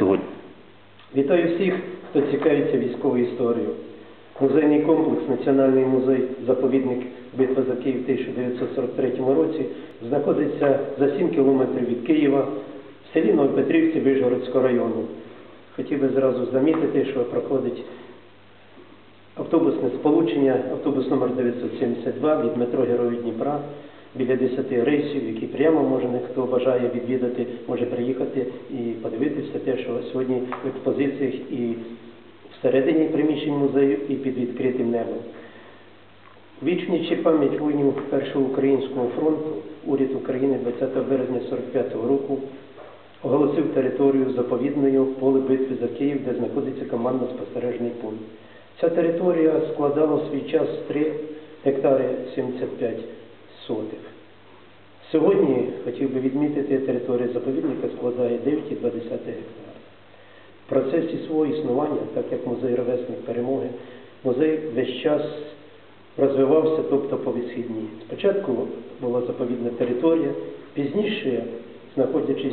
сьогодні? Вітаю всіх, хто цікавиться військовою історією. Музейний комплекс Національний музей заповідник Битва за Київ в 1943 році знаходиться за 7 кілометрів від Києва в селі Новопетрівці Вишгородського району. Хотів би зразу замітити, що проходить автобусне сполучення, автобус номер 972 від метро Герої Дніпра. Біля 10 рейсів, які прямо може хто бажає відвідати, може приїхати і подивитися те, що сьогодні в експозиціях і всередині приміщень музею, і під відкритим небом. Вічнічи пам'ять воїнів Першого українського фронту, уряд України 20 березня 45-го року оголосив територію заповідною поле битви за Київ, де знаходиться командно-спостережний пункт. Ця територія складала свій час 3 гектари 75 сотих. Сьогодні хотів би відмітити, територія заповідника складає 9,2 гектар. В процесі свого існування, так як музей Ровесник перемоги, музей весь час розвивався, тобто по висхідній. Спочатку була заповідна територія, пізніше, знаходячись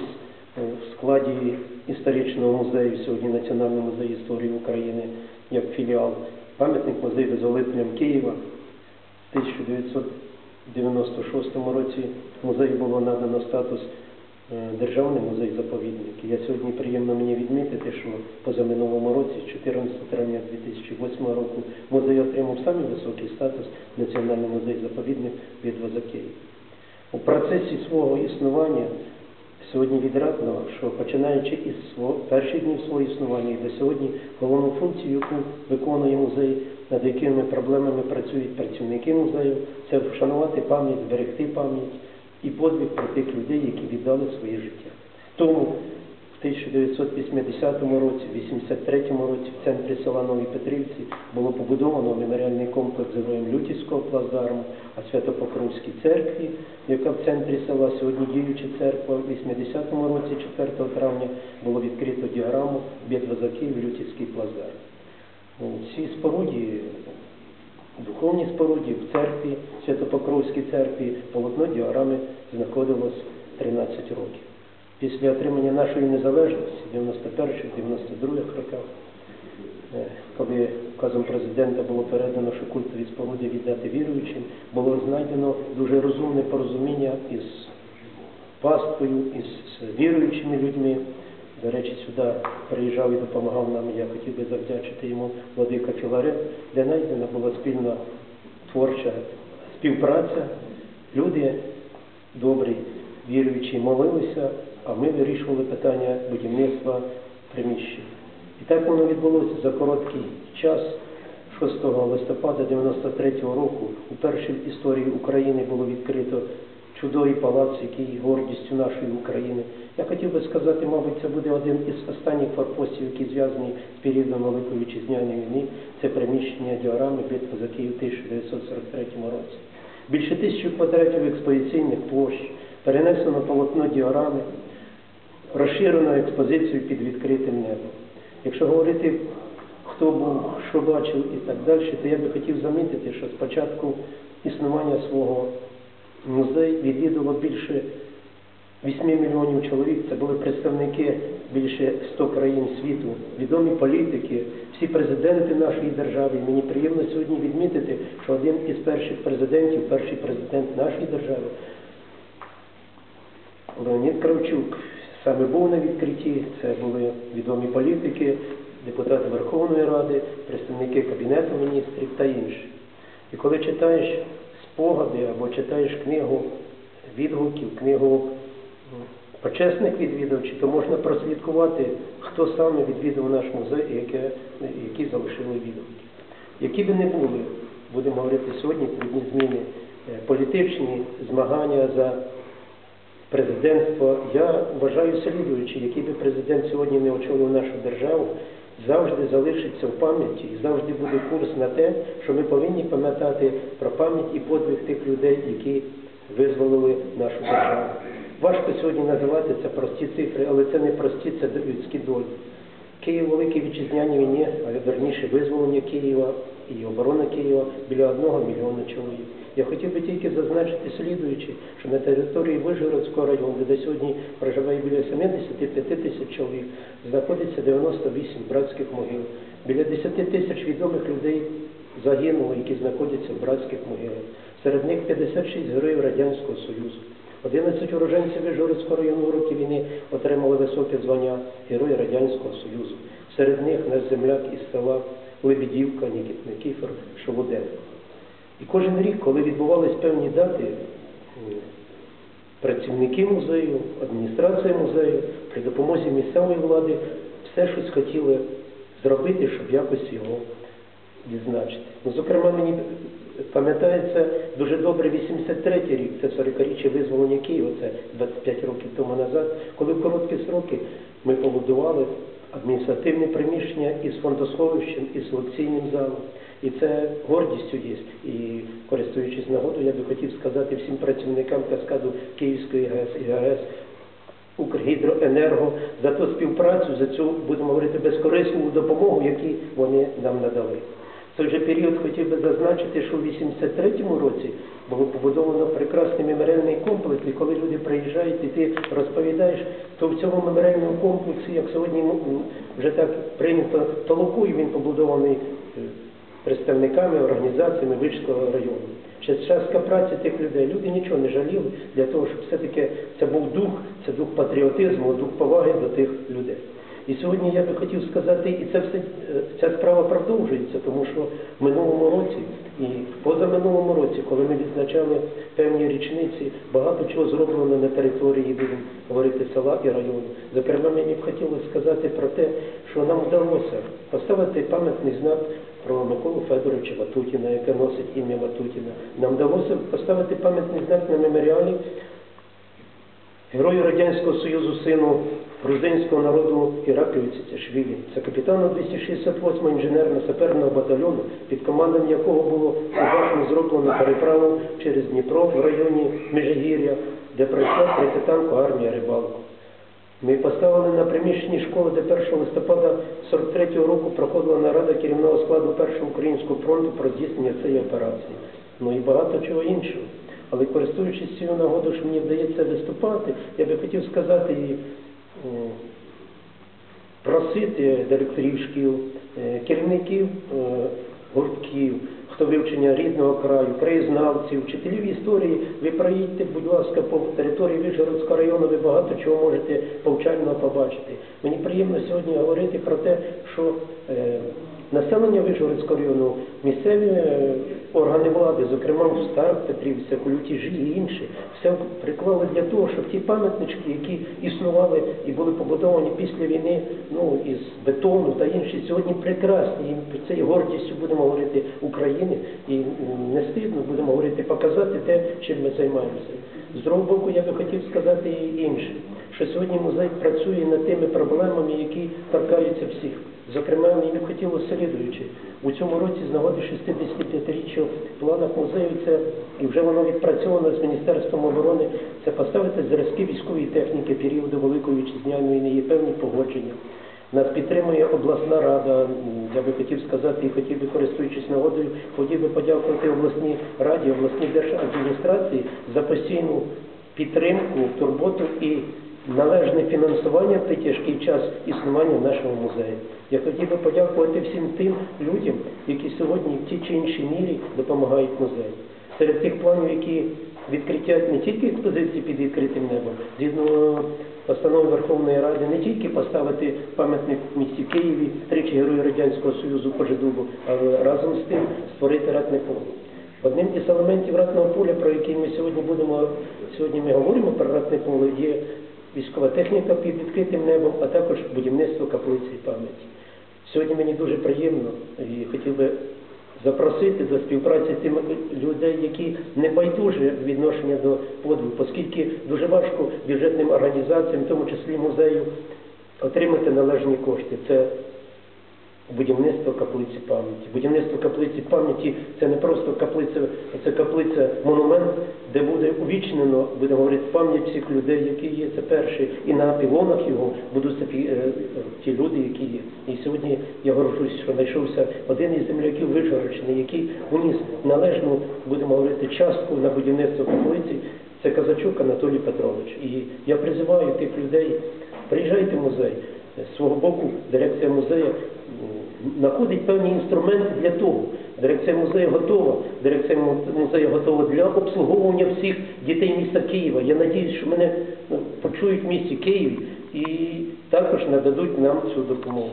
е, в складі історичного музею, сьогодні Національний музей історії України як філіал, пам'ятник музею визволителям Києва 1900. 96-му році музею було надано статус е, Державний музей заповідник. Я сьогодні приємно мені відмітити, що позаминулому році, 14 травня 2008 року, музей отримав самий високий статус Національний музей заповідник від Вазакеї. У процесі свого існування сьогодні відрадно, що починаючи із перших днів свого існування і до сьогодні головну функцію, яку виконує музей над якими проблемами працюють працівники музею, це вшанувати пам'ять, зберегти пам'ять і подвиг про тих людей, які віддали своє життя. Тому в 1980 році, в 83 році в центрі села Нові Петрівці було побудовано меморіальний комплекс героям Лютівського плацдарму, а Свято-Покровській церкві, яка в центрі села сьогодні діюча церква, в 80 році, 4 травня, було відкрито діаграму Бідва за Лютівський плацдарм. Ці споруді, духовні споруді в церкві, Свято-Покровській церкві, полотно діаграми знаходилось 13 років. Після отримання нашої незалежності в 91-92 роках, е, коли указом президента було передано, що культові споруди віддати віруючим, було знайдено дуже розумне порозуміння із пасткою, із віруючими людьми. До речі, сюди приїжджав і допомагав нам, я хотів би завдячити йому Владика Філарет, де знайдена була спільна творча співпраця. Люди добрі, віруючі, молилися, а ми вирішували питання будівництва приміщень. І так воно відбулося за короткий час. 6 листопада 93 року уперше в історії України було відкрито чудовий палац, який гордістю нашої України. Я хотів би сказати, мабуть, це буде один із останніх форпостів, які зв'язані з періодом Великої Вітчизняної війни. Це приміщення діорами битви за Київ в 1943 році. Більше тисячі квадратів експозиційних площ, перенесено полотно діорами, розширено експозицію під відкритим небом. Якщо говорити, хто був, що бачив і так далі, то я би хотів замітити, що спочатку існування свого музею відвідало більше 8 мільйонів чоловік. Це були представники більше 100 країн світу, відомі політики, всі президенти нашої держави. Мені приємно сьогодні відмітити, що один із перших президентів, перший президент нашої держави, Леонід Кравчук, саме був на відкритті. Це були відомі політики, депутати Верховної Ради, представники Кабінету міністрів та інші. І коли читаєш спогади або читаєш книгу відгуків, книгу почесних відвідувачів, то можна прослідкувати, хто саме відвідав наш музей і яке, які залишили відгуки. Які би не були, будемо говорити сьогодні, про зміни е, політичні змагання за президентство, я вважаю слідуючи, який би президент сьогодні не очолив нашу державу, завжди залишиться в пам'яті і завжди буде курс на те, що ми повинні пам'ятати про пам'ять і подвиг тих людей, які визволили нашу державу. Важко сьогодні називати це прості цифри, але це не прості, це людські долі. Київ Великій Вітчизняній війні, а верніше визволення Києва і оборона Києва біля одного мільйона чоловік. Я хотів би тільки зазначити слідуючи, що на території Вижгородського району, де сьогодні проживає біля 75 тисяч чоловік, знаходиться 98 братських могил. Біля 10 тисяч відомих людей загинуло, які знаходяться в братських могилах. Серед них 56 героїв Радянського Союзу. 11 уроженців Вижгородського району у роки війни отримали високе звання Герої Радянського Союзу. Серед них наш земляк із села Лебедівка, Нікіт Никіфор, Шоводенко. І кожен рік, коли відбувались певні дати, працівники музею, адміністрація музею, при допомозі місцевої влади все щось хотіли зробити, щоб якось його відзначити. Ну, зокрема, мені пам'ятається дуже добре 83-й рік, це 40-річчя визволення Києва, це 25 років тому назад, коли в короткі сроки ми побудували адміністративне приміщення із фондосховищем, із лекційним залом. І це гордістю є. І користуючись нагодою, я би хотів сказати всім працівникам каскаду Київської ГЕС і ГАЕС, Укргідроенерго за ту співпрацю, за цю, будемо говорити, безкорисну допомогу, яку вони нам надали. Той же період хотів би зазначити, що у 83-му році було побудовано прекрасний меморіальний комплекс, і коли люди приїжджають і ти розповідаєш, то в цьому меморіальному комплексі, як сьогодні вже так прийнято толокує, він побудований е, представниками, організаціями Вичського району. Ще частка праці тих людей, люди нічого не жаліли для того, щоб все-таки це був дух, це дух патріотизму, дух поваги до тих людей. І сьогодні я би хотів сказати, і це все, е, ця справа продовжується, тому що в минулому році і позаминулому році, коли ми відзначали певні річниці, багато чого зроблено на території, будемо говорити, села і району. Зокрема, мені б хотілося сказати про те, що нам вдалося поставити пам'ятний знак про Миколу Федоровича Ватутіна, яке носить ім'я Ватутіна. Нам вдалося поставити пам'ятний знак на меморіалі Герою Радянського Союзу сину грузинського народу Іраклію Цицяшвілі. Це капітану 268-го інженерно-саперного батальйону, під командом якого було уважно зроблено переправу через Дніпро в районі Межигір'я, де пройшла третя армія рибалку. Ми поставили на приміщенні школи, де 1 листопада 43-го року проходила нарада керівного складу Першого українського фронту про здійснення цієї операції. Ну і багато чого іншого. Але користуючись цією нагодою, що мені вдається виступати, я би хотів сказати м, просити директорів шкіл, е, керівників е, гуртків, хто вивчення рідного краю, краєзнавців, вчителів історії, ви проїдьте, будь ласка, по території Вишгородського району, ви багато чого можете повчального побачити. Мені приємно сьогодні говорити про те, що е, населення Вишгородського району, місцеві е, органи влади, зокрема в Старих Петрівці, Кулютіжі і інші, все приклали для того, щоб ті пам'ятнички, які існували і були побудовані після війни, ну із бетону та інші, сьогодні прекрасні. І це є гордістю будемо говорити України, і не стидно будемо говорити, показати те, чим ми займаємося. З другого боку, я би хотів сказати і інше, що сьогодні музей працює над тими проблемами, які торкаються всіх. Зокрема, мені б хотілося слідуючи. У цьому році з нагоди 65-річчя в планах музею це і вже воно відпрацьовано з Міністерством оборони. Це поставити зразки військової техніки періоду Великої вітчизняної війни, є певні погодження. Нас підтримує обласна рада. Я би хотів сказати і хотів би, користуючись нагодою, хотів би подякувати обласній раді, обласній держадміністрації за постійну підтримку, турботу і належне фінансування в той тяжкий час існування нашого музею. Я хотів би подякувати всім тим людям, які сьогодні в тій чи іншій мірі допомагають музею. Серед тих планів, які відкриття не тільки експозиції під відкритим небом, згідно постанови Верховної Ради, не тільки поставити пам'ятник в місті Києві, тричі Герою Радянського Союзу Кожедубу, але разом з тим створити ратне поле. Одним із елементів ратного поля, про який ми сьогодні будемо, сьогодні ми говоримо про ратне поле, є військова техніка під відкритим небом, а також будівництво каплиці і пам'яті. Сьогодні мені дуже приємно і хотів би запросити до співпраці тим людей, які не байдуже відношення до подвигу, оскільки дуже важко бюджетним організаціям, в тому числі музею, отримати належні кошти. Це будівництво каплиці пам'яті. Будівництво каплиці пам'яті це не просто каплиця, це каплиця монумент, увічнено, будемо говорити, пам'ять всіх людей, які є. Це перше. І на пілонах його будуть такі, е, е, ті люди, які є. І сьогодні я горжусь, що знайшовся один із земляків Вижгородщини, який вніс належну, будемо говорити, частку на будівництво каплиці. Це Казачук Анатолій Петрович. І я призиваю тих людей, приїжджайте в музей. З свого боку, дирекція музею знаходить певні інструменти для того. Дирекція музею готова. Дирекція музею готова для обслуговування всіх дітей міста Києва. Я сподіваюся, що мене ну, почують в місті Києві і також нададуть нам цю допомогу.